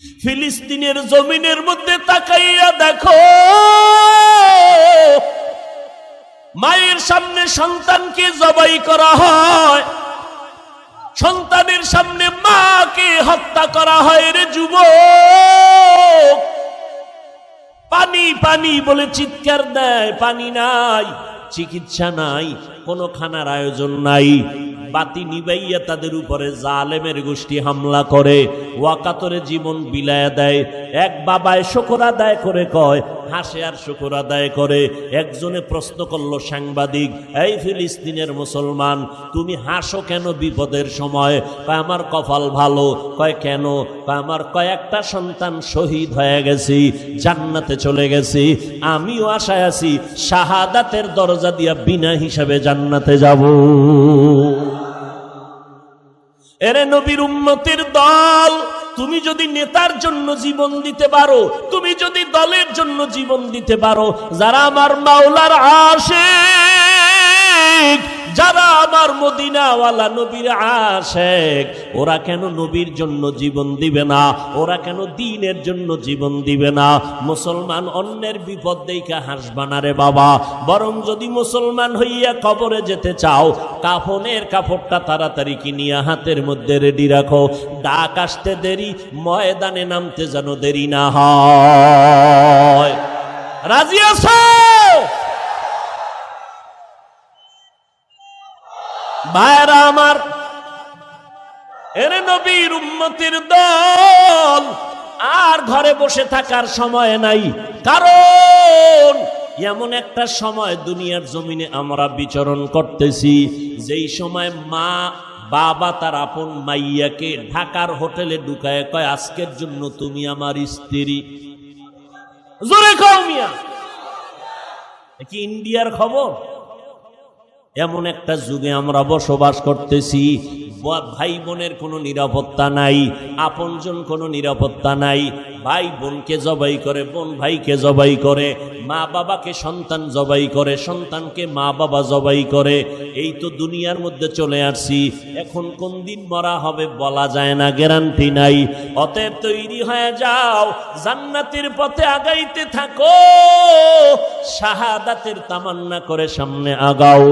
ফিলিস্তিনের জমিনের মধ্যে তাকাইয়া দেখো। মায়ের সামনে সন্তানকে জবাই করা হয়। সন্তানের সামনে মাকে হত্যা করা হয় রে যুব পানি পানি বলে চিৎকার দেয়, পানি নাই, চিকিৎসা নাই কোনো খানার আয়োজন নাই। বাতি নিবাইয়া তাদের উপরে জালেমের গোষ্ঠী হামলা করে। ওয়াকাতরে জীবন বিলায়া দেয়। এক বাবায় শকর আদায় করে কয়, হাসে আর শকর আদায় করে। একজনে প্রশ্ন করল, সাংবাদিক, এই ফিলিস্তিনের মুসলমান, তুমি হাসো কেন বিপদের সময়? কয়, আমার কপাল ভালো। কয়, কেন? কয়, আমার কয়েকটা সন্তান শহীদ হয়ে গেছি, জান্নাতে চলে গেছি। আমিও আশায় আছি, শাহাদাতের দরজা দিয়া বিনা হিসাবে জান্নাতে যাব। এরে নবীর উম্মতের দল, তুমি যদি নেতার জন্য জীবন দিতে পারো, তুমি যদি দলের জন্য জীবন দিতে পারো, যারা আমার মাওলার আসে যারা আমার মদিনাওয়ালা নবীর আশেক, ওরা কেন নবীর জন্য জীবন দিবে না? ওরা কেন দিনের জন্য জীবন দিবে না? মুসলমান অন্যের বিপদ দেখে হাসবা না রে বাবা। বরং যদি মুসলমান হইয়া কবরে যেতে চাও, কাফনের কাপড়টা তাড়াতাড়ি কিনিয়া হাতের মধ্যে রেডি রাখো। ডাক আসতে দেরি, ময়দানে নামতে যেন দেরি না হয়। রাজি আছো? ভাইরা আমার, এরে নবীর উম্মতির দল, আর ঘরে বসে থাকার সময় নাই। কারণ, এমন একটা সময় দুনিয়ার জমিনে আমরা বিচরণ করতেছি, যেই সময় মা, বাবা তার আপন মাইয়াকে ঢাকার হোটেলে ঢুকায় কয়, আজকের জন্য তুমি আমার স্ত্রী। জোরে খাও মিয়া। কি ইন্ডিয়ার খবর? এমন একটা যুগে আমরা বসবাস করতেছি। ভাই বোনের কোনো নিরাপত্তা নাই, আপনজন কোনো নিরাপত্তা নাই ভাই বোনকে জবাই করে, বোন ভাইকে জবাই করে মা বাবাকে সন্তান জবাই করে, সন্তানকে মা বাবা জবাই করে, এই তো দুনিয়ার মধ্যে চলে আসছি, এখন কোন দিন মরা হবে বলা যায় না, গ্যারান্টি নাই, অতএব তৈরি হয়ে যাও, জান্নাতের পথে আগাইতে থাকো, শাহাদাতের তামান্না করে সামনে আগাও,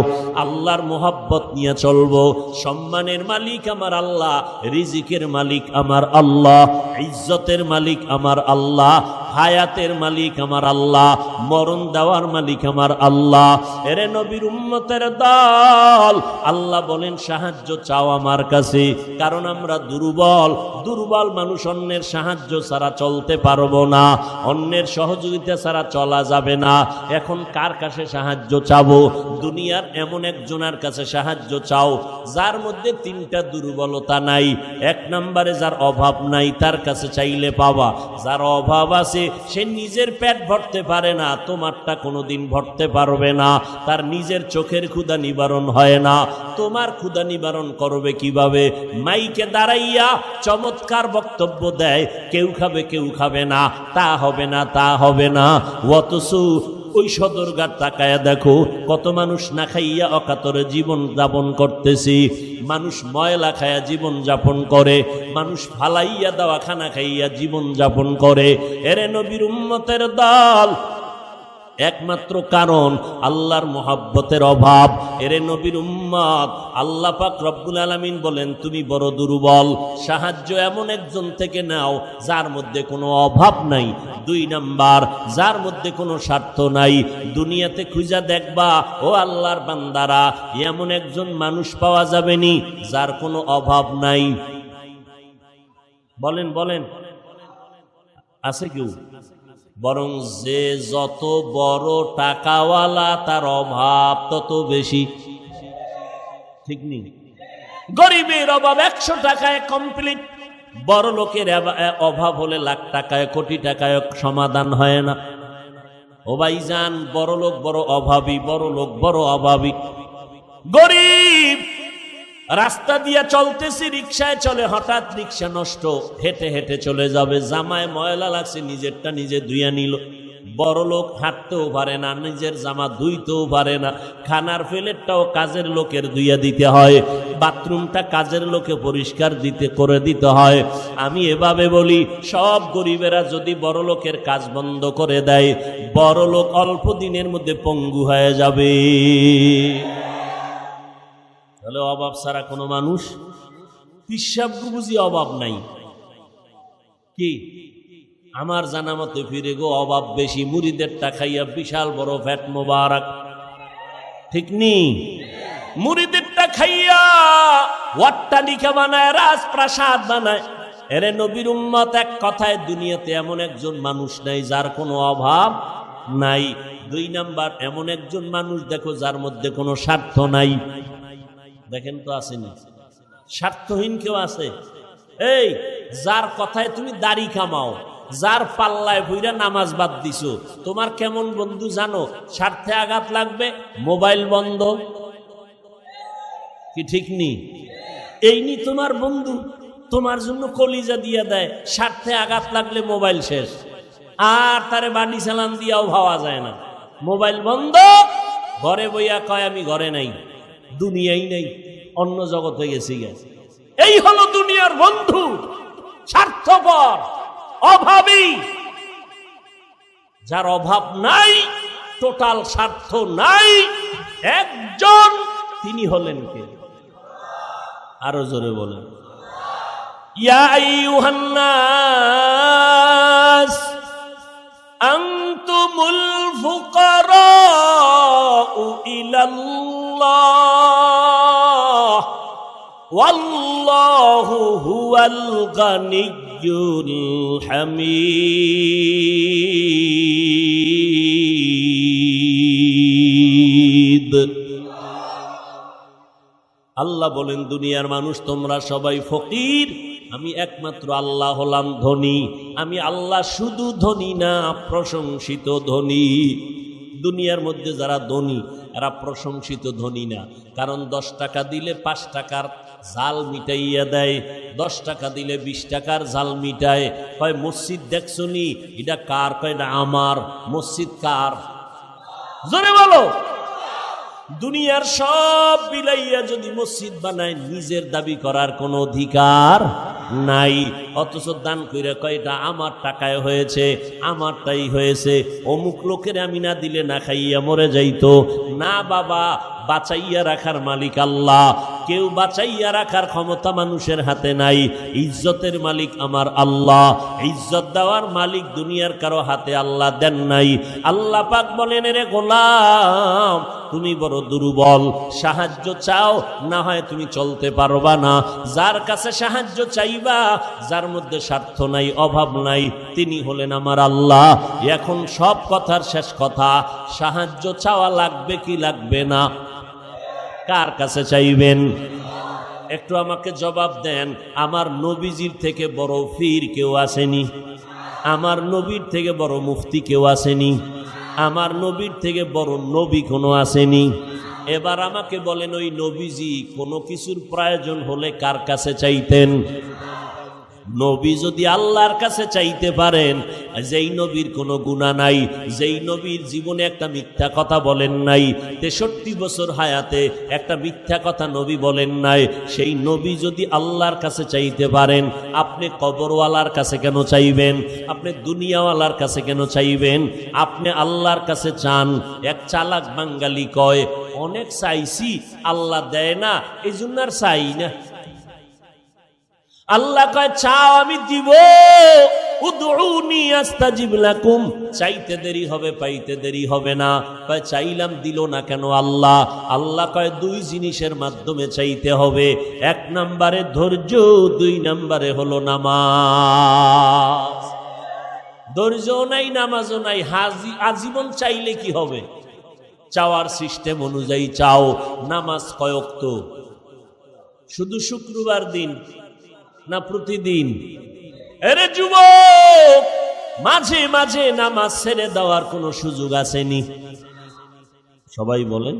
আল্লাহর মোহাব্বত নিয়ে চলবো, সম্মানের মালিক আমার আল্লাহ রিজিকের মালিক আমার আল্লাহ ইজ্জতের মালিক আমার আল্লাহ হায়াতের মালিক আমার আল্লাহ, মরণ দেওয়ার মালিক আমার আল্লাহ। এরে নবীর উম্মতের দল, আল্লাহ বলেন, সাহায্য চাও আমার কাছে, কারণ আমরা দুর্বল। দুর্বল মানুষ অন্যের সাহায্য ছাড়া চলতে পারব না, অন্যের সহযোগিতা ছাড়া চলা যাবে না। এখন কার কাছে সাহায্য চাবো? দুনিয়ার এমন একজনের কাছে সাহায্য চাও, যার মধ্যে তিনটা দুর্বলতা নাই। এক নম্বরে যার অভাব নাই, তার কাছে চাইলে পাবা। যার অভাব আছে সে নিজের পেট ভরতে পারে না, তোমারটা কোনো দিন ভরতে পারবে না। তার নিজের চোখের ক্ষুদা নিবারণ হয় না। তোমার ক্ষুদা নিবারণ করবে কীভাবে? মাইকে দাঁড়াইয়া চমৎকার বক্তব্য দেয়, কেউ খাবে কেউ খাবে না। তা হবে না, তা হবে না। অতসু ওই সদরঘাট তাকায়া দেখো, কত মানুষ না খাইয়া অকাতরে জীবন যাপন করতেছি। মানুষ ময়লা খাইয়া জীবন যাপন করে, মানুষ ফালাইয়া দাওয়া খানা খাইয়া জীবন যাপন করে। এরে নবীর উম্মতের দল একমাত্র কারণ আল্লাহর মোহাব্বতের অভাব। এরে নবীর উম্মত, আল্লাহ পাক রব্বুল আলামিন বলেন, তুমি বড় দুর্বল, সাহায্য এমন একজন থেকে নাও যার মধ্যে কোনো অভাব নাই। দুই নাম্বার, যার মধ্যে কোনো স্বার্থ নাই। দুনিয়াতে খুঁজা দেখবা, ও আল্লাহর বান্দারা, এমন একজন মানুষ পাওয়া যাবে নি যার কোনো অভাব নাই। বলেন বলেন। আছে কেউ? বরং যে যত বড় টাকাওয়ালা তার অভাব তত বেশি। ঠিক নেই গরিবের অভাব একশো টাকায় কমপ্লিট বড় লোকের অভাব হলে লাখ টাকায়, কোটি টাকায় সমাধান হয় না। ও ভাই যান, বড় লোক বড় অভাবী, বড় লোক বড় অভাবী। গরিব রাস্তা দিয়া চলতেছি, রিক্সায় চলে, হঠাৎ রিক্সা নষ্ট, হেঁটে হেঁটে চলে যাবে। জামায় ময়লা লাগছে, নিজেরটা নিজে ধুইয়া নিল। বড় লোক হাঁটতেও পারে না, নিজের জামা ধুইতেও পারে না। খানার ফেলেরটাও কাজের লোকের ধুইয়া দিতে হয়। বাথরুমটা কাজের লোকে পরিষ্কার দিতে, করে দিতে হয়। আমি এভাবে বলি, সব গরিবেরা যদি বড় লোকের কাজ বন্ধ করে দেয়, বড় লোক অল্প দিনের মধ্যে পঙ্গু হয়ে যাবে। তাহলে অভাব ছাড়া কোনো মানুষ পিসাব বুঝি অভাব নাই। কি? আমার জানা মতে ফিরে গো, অভাব বেশি মুড়িদেরটা খাইয়া বিশাল বড় ফ্যাট মোবারক। ঠিক নি? মুড়িদেরটা খাইয়া বানায়, রাজপ্রাসাদ বানায়। এরে নবীর উম্মত, এক কথায় দুনিয়াতে এমন একজন মানুষ নাই যার কোনো অভাব নাই। দুই নাম্বার, এমন একজন মানুষ দেখো যার মধ্যে কোনো স্বার্থ নাই। দেখেন তো আসেনি। স্বার্থহীন কেউ আছে? এই, যার কথায় তুমি দাড়ি কামাও যার পাল্লায় ভুইরা নামাজ বাদ দিছো, তোমার কেমন বন্ধু জানো? স্বার্থে আঘাত লাগবে, মোবাইল বন্ধ। কি ঠিক নি? এই নি তোমার বন্ধু, তোমার জন্য কলিজা দিয়ে দেয়, স্বার্থে আঘাত লাগলে মোবাইল শেষ। আর তারে বাড়ি চালান দিয়াও ভাবা যায় না। মোবাইল বন্ধ, ঘরে বইয়া কয়, আমি ঘরে নাই। দুনিয়াই নেই, অন্য জগতে গেছি গেছে এই হলো দুনিয়ার বন্ধু, স্বার্থপর, অভাবী। যার অভাব নাই, টোটাল স্বার্থ নাই, একজন, তিনি হলেন কে? আরও জোরে বলেন। ইয়া ফুকারাউ ইলাল্লাহ। ওয়াল্লাহু হুয়াল গানিয়্যুল হামিদ। আল্লাহ বলেন, দুনিয়ার মানুষ, তোমরা সবাই ফকির। আমি একমাত্র আল্লাহ হলাম ধনী। আমি আল্লাহ শুধু ধনী না, প্রশংসিত ধনী। দুনিয়ার মধ্যে যারা ধনী, এরা প্রশংসিত ধনী না। কারণ দশ টাকা দিলে পাঁচ টাকার জাল মিটাইয়া দেয়, দশ টাকা দিলে বিশ টাকার জাল মিটায়। কয়, মসজিদ দেখছনি এটা কার? কয়, না, আমার। মসজিদ কার? জোরে বলো। দুনিয়ার সব বিলাইয়া যদি মসজিদ বানায়, নিজের দাবি করার কোনো অধিকার নাই। অথচ দান কইরা কয়টা? আমার টাকায় হয়েছে, আমারটাই হয়েছে। অমুক লোকের আমি না দিলে না খাইয়া মরে যাইতো। না বাবা, বাঁচাইয়া রাখার মালিক আল্লাহ। কেউ বাঁচাইয়া রাখার ক্ষমতা মানুষের হাতে নাই। ইজ্জতের মালিক আমার আল্লাহ। ইজ্জত দেওয়ার মালিক দুনিয়ার কারও হাতে আল্লাহ দেন নাই। আল্লাহ পাক বলেন রে গোলাম তুমি বড় দুর্বল। সাহায্য চাও, না হয় তুমি চলতে পারবা না। যার কাছে সাহায্য চাইবা, যার মধ্যে স্বার্থ নাই, অভাব নাই, তিনি হলেন আমার আল্লাহ। এখন সব কথার শেষ কথা, সাহায্য চাওয়া লাগবে কি লাগবে না? কার কাছে চাইবেন? একটু আমাকে জবাব দেন, আমার নবীজির থেকে বড় ফির কেউ আসেনি? আমার নবীর থেকে বড় মুফতি কেউ আসেনি? আমার নবীর থেকে বড় নবী কোনো আসেনি। এবার আমাকে বলেন, ওই নবীজি কোনো কিছুর প্রয়োজন হলে কার কাছে চাইতেন? নবী যদি আল্লাহর কাছে চাইতে পারেন, যেই নবীর কোনো গুণা নাই, যেই নবীর জীবনে একটা মিথ্যা কথা বলেন নাই, তেষট্টি বছর হায়াতে একটা মিথ্যা কথা নবী বলেন নাই, সেই নবী যদি আল্লাহর কাছে চাইতে পারেন, আপনি কবরওয়ালার কাছে কেন চাইবেন? আপনি দুনিয়াওয়ালার কাছে কেন চাইবেন? আপনি আল্লাহর কাছে চান, এক চালাক বাঙ্গালি কয়, অনেক চাইছি, আল্লাহ দেয় না এই জন্য আর চাই না। আল্লাহ কয়, চাও, আমি দিব। চাইতে দেরি হবে, পাইতে দেরি হবে না। চাইলাম, দিল না কেন আল্লাহ? আল্লাহ কয়, দুই জিনিসের মাধ্যমে চাইতে হবে। এক নম্বরে ধৈর্য, দুই নম্বরে হলো নামাজ। ধৈর্য নাই, নামাজও নাই। হাজি, আজীবন চাইলে কি হবে? চাওয়ার সিস্টেম অনুযায়ী চাও। নামাজ কয়ক তো শুধু শুক্রবার দিন। না প্রতিদিন? এরে যুবক, মাঝে মাঝে নামাজ ছেড়ে দেওয়ার কোনো সুযোগ আসেনি। সবাই বলেন,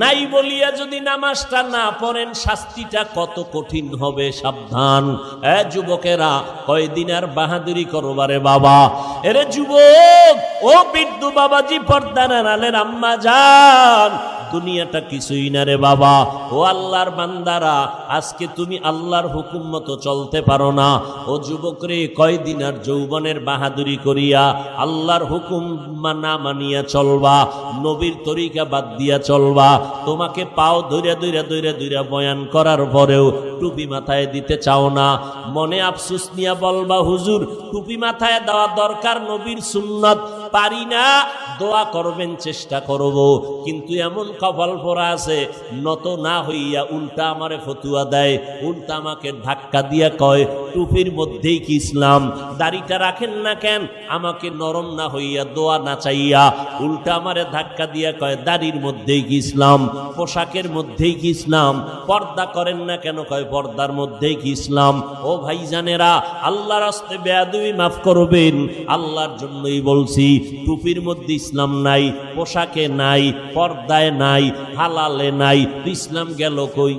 নাই বলিয়া যদি নামাজটা না পড়েন, শাস্তিটা কত কঠিন হবে, সাবধান। এ যুবকেরা, কয়দিন আর বাহাদুরি করবারে বাবা। এরে যুবক, ও বিদ্যু বাবাজি পর্দার আলের আম্মা যান দুনিয়াটা কিছুই না রে বাবা। ও আল্লাহর বান্দারা, আজকে তুমি আল্লাহর হুকুম মতো চলতে পারো না। ও যুবক রে কয়দিন আর যৌবনের বাহাদুরি করিয়া আল্লাহর হুকুম না মানিয়া চলবা, নবীর তরিকা বাদ দিয়া চলবা। তোমাকে পাও ধৈরা ধৈরা ধৈরা ধৈরা বয়ান করার পরেও টুপি মাথায় দিতে চাও না। মনে আফসুস নিয়া বলবা, হুজুর, টুপি মাথায় দেওয়া দরকার নবীর সুন্নত। পারি না দোয়া করবেন, চেষ্টা করব। কিন্তু এমন কপাল পরা আছে, নত না হইয়া উল্টা আমারে ফতুয়া দেয়, উল্টা আমাকে ধাক্কা দিয়া কয় টুপির মধ্যেই কি ইসলাম? দাড়িটা রাখেন না কেন? আমাকে নরম না হইয়া, দোয়া না চাইয়া উল্টা আমারে ধাক্কা দিয়া কয়, দাড়ির মধ্যেই কি ইসলাম? পোশাকের মধ্যেই কি ইসলাম? পর্দা করেন না কেন? কয়, পর্দার মধ্যেই কি ইসলাম? ও ভাইজানেরা, আল্লাহর রাস্তে বেয়াদুই মাফ করবেন। আল্লাহর জন্যই বলছি, টুপির মধ্যে ইসলাম নাই, পোশাকে নাই, পর্দায় নাই, হালালে নাই। ইসলাম গেল কই?